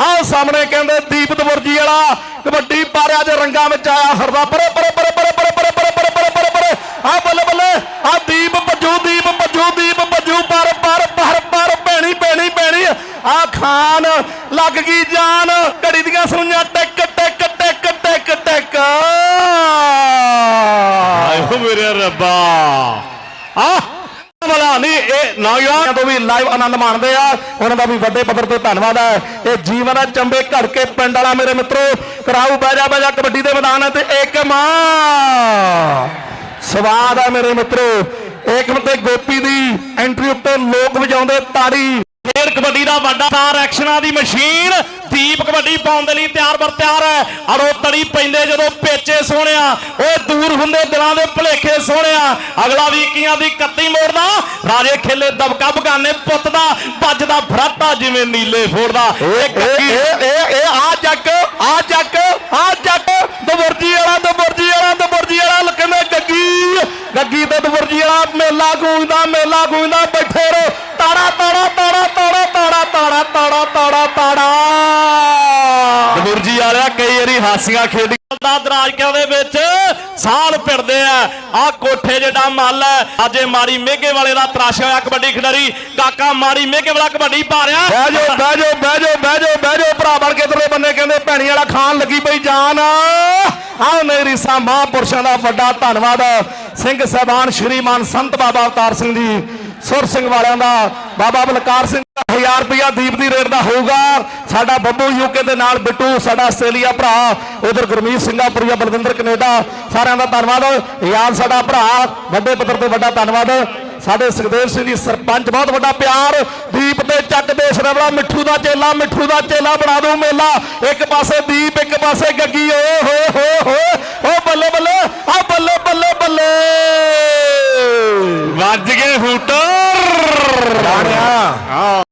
ਆਹ ਸਾਹਮਣੇ ਕਹਿੰਦੇ ਦੀਪ ਦਵਰਜੀ ਵਾਲਾ ਕਬੱਡੀ ਪਾਰਿਆ ਦੇ ਰੰਗਾਂ ਵਿੱਚ ਆਇਆ ਹਰਦਾ ਪਰੇ ਪਰੇ ਪਰੇ ਪਰੇ ਪਰੇ ਪਰੇ ਪਰੇ ਪਰੇ ਪਰੇ ਪਰੇ ਪਰੇ ਆ ਬੱਲੇ ਬੱਲੇ ਆ ਦੀਪ ਭੱਜੂ ਦੀਪ ਭੱਜੂ ਦੀਪ ਭੱਜੂ ਪਰ ਪਰ ਪਰ ਪਰ ਭੈਣੀ ਭੈਣੀ ਭੈਣੀ ਆਹ ਖਾਨ ਲੱਗ ਗਈ ਜਾਨ ਘੜੀ ਦੀਆਂ ਸੁਣੀਆਂ ਟਿਕ ਟਿਕ ਟਿਕ ਟਿਕ ਟਿਕ ਆਇਓ ਮੇਰੇ ਰੱਬਾ ਆ ਨਹੀਂ ਇਹ ਨੌਜਵਾਨ ਤੋਂ ਵੀ ਲਾਈਵ ਆਨੰਦ ਮਾਣਦੇ ਆ। ਉਹਨਾਂ ਦਾ ਵੀ ਵੱਡੇ ਪੱਧਰ ਤੇ ਧੰਨਵਾਦ ਹੈ। ਇਹ ਜੀਵਨ ਆ ਚੰਬੇ ਘੜ ਕੇ ਪਿੰਡ ਵਾਲਾ, ਮੇਰੇ ਮਿੱਤਰੋ। ਕਰਾਊ ਬਹਿ ਜਾ ਬਹਿ ਜਾ ਕਬੱਡੀ ਦੇ ਮੈਦਾਨ ਤੇ ਇੱਕ ਮਾਂ। ਸਵਾਦ ਆ ਮੇਰੇ ਮਿੱਤਰੋ। ਏਕਮ ਤੇ ਗੋਪੀ ਦੀ ਐਂਟਰੀ ਉੱਤੇ ਲੋਕ ਵਜਾਉਂਦੇ ਤਾੜੀ। ਦਾ ਵੱਡਾ ਸਟਾਰ ਐਕਸ਼ਨਾਂ ਦੀ ਮਸ਼ੀਨ। ਦੀਪ ਕਬੱਡੀ ਪਾਉਣ ਦੇ ਲਈ ਤਿਆਰ ਬਰ ਤਿਆਰ ਹੈ। ਅੜੋ ਤੜੀ ਪੈਂਦੇ ਜਦੋਂ ਪੇਚੇ ਸੋਹਣਿਆ। ਓਏ ਦੂਰ ਹੁੰਦੇ ਦਿਲਾਂ ਦੇ ਭਲੇਖੇ ਸੋਹਣਿਆ। ਅਗਲਾ ਵੀ ਕੀਆਂ ਦੀ ਕੱਤੀ ਮੋੜਦਾ। ਰਾਜੇ ਖੇਲੇ ਦਬਕਾ ਬਗਾਨੇ ਪੁੱਤ ਦਾ। ਵੱਜਦਾ ਫਰਾਟਾ ਜਿਵੇਂ ਨੀਲੇ ਫੋੜਦਾ ਇਹ ਇਹ ਇਹ ਆ ਚੱਕ ਆ ਚੱਕ ਦਬੁਰਜੀ ਵਾਲਾ ਦਬੁਰਜੀ ਵਾਲਾ ਦਬੁਰਜੀ ਵਾਲਾ ਕਹਿੰਦੇ ਗੱਗੀ ਗੱਗੀ ਤੇ ਦਬੁਰਜੀ ਵਾਲਾ ਮੇਲਾ ਗੂੰਜਦਾ ਮੇਲਾ ਗੂੰਜਦਾ ਬੈਠੇ ਰੋ ਤਾੜਾ ਤਾੜਾ ਤਾੜਾ ਤਾੜਾ ਤਾੜਾ ਤਾੜਾ ਤਾੜਾ ਤਾੜਾ ਦਬੁਰਜੀ ਵਾਲਿਆ ਕਈ ਵਾਰੀ ਹਾਸੀਆਂ ਖੇਡੀ ਦਾ ਦਰਾਜਕਿਆਂ ਦੇ ਵਿੱਚ? ਸਾਲ ਪਿੜਦੇ ਆ। ਆ ਕੋਠੇ ਜਿਹੜਾ ਮੱਲ ਹੈ ਅਜੇ ਮਾਰੀ ਮੇਘੇ ਵਾਲੇ ਦਾ ਤਰਾਸ਼ਿਆ ਹੋਇਆ ਕਬੱਡੀ ਖਿਡਾਰੀ। ਕਾਕਾ ਮਾਰੀ ਮੇਘੇ ਵਾਲਾ ਕਬੱਡੀ ਪਾ ਰਿਹਾ ਬਹਿ ਜਾਓ ਬਹਿ ਜਾਓ ਬਹਿ ਜਾਓ ਬਹਿ ਜਾਓ ਬਹਿ ਜਾਓ। ਭਰਾ ਬਣ ਕੇ ਇਧਰਲੇ ਬੰਨੇ ਕਹਿੰਦੇ ਭੈਣੀ ਵਾਲਾ ਖਾਨ ਲੱਗੀ ਪਈ ਜਾਨ। ਆਹ ਮੇਰੀ ਸਾ ਮਹਾਂਪੁਰਸ਼ਾਂ ਦਾ ਵੱਡਾ ਧੰਨਵਾਦ। ਸਿੰਘ ਸਹਿਬਾਨ ਸ਼੍ਰੀਮਾਨ ਸੰਤ ਬਾਬਾ ਅਵਤਾਰ ਸਿੰਘ ਜੀ ਸੁਰ ਸਿੰਘ ਵਾਲਿਆਂ ਦਾ। ਬਾਬਾ ਬਲਕਾਰ ਸਿੰਘ 1000 ਰੁਪਇਆ ਦੀਪ ਦੀ ਰੇਟ ਦਾ ਹੋਊਗਾ। ਸਾਡਾ ਬੱਬੂ ਯੂਕੇ ਦੇ ਨਾਲ ਬਿੱਟੂ ਸਾਡਾ ਆਸਟ੍ਰੇਲੀਆ ਭਰਾ ਉਧਰ ਗੁਰਮੀਤ ਸਿੰਘਾਪੁਰੀਆ ਬਲਵਿੰਦਰ ਕੈਨੇਡਾ। ਸਾਰਿਆਂ ਦਾ ਧੰਨਵਾਦ। ਯਾਦ ਸਾਡਾ ਭਰਾ ਵੱਡੇ ਪੱਧਰ ਤੇ ਵੱਡਾ ਧੰਨਵਾਦ। ਸਾਡੇ ਸੁਖਦੇਵ ਸਿੰਘ ਜੀ ਸਰਪੰਚ ਬਹੁਤ ਵੱਡਾ ਪਿਆਰ। ਦੀਪ ਤੇ ਚੱਕ ਦੇ ਸਰਵਲਾ ਮਿੱਠੂ ਦਾ ਚੇਲਾ ਮਿੱਠੂ ਦਾ ਚੇਲਾ ਬਣਾ ਦੂ ਮੇਲਾ। ਇੱਕ ਪਾਸੇ ਦੀਪ ਇੱਕ ਪਾਸੇ ਗੱਗੀ। ਓਏ ਹੋਏ ਹੋਏ ਹੋਏ ਓ ਬੱਲੇ ਬੱਲੇ ਆ ਬੱਲੇ ਬੱਲੇ ਬੱਲੇ। ਵੱਜ ਗਏ ਹੂਟਰ। ਜਾਣਿਆ।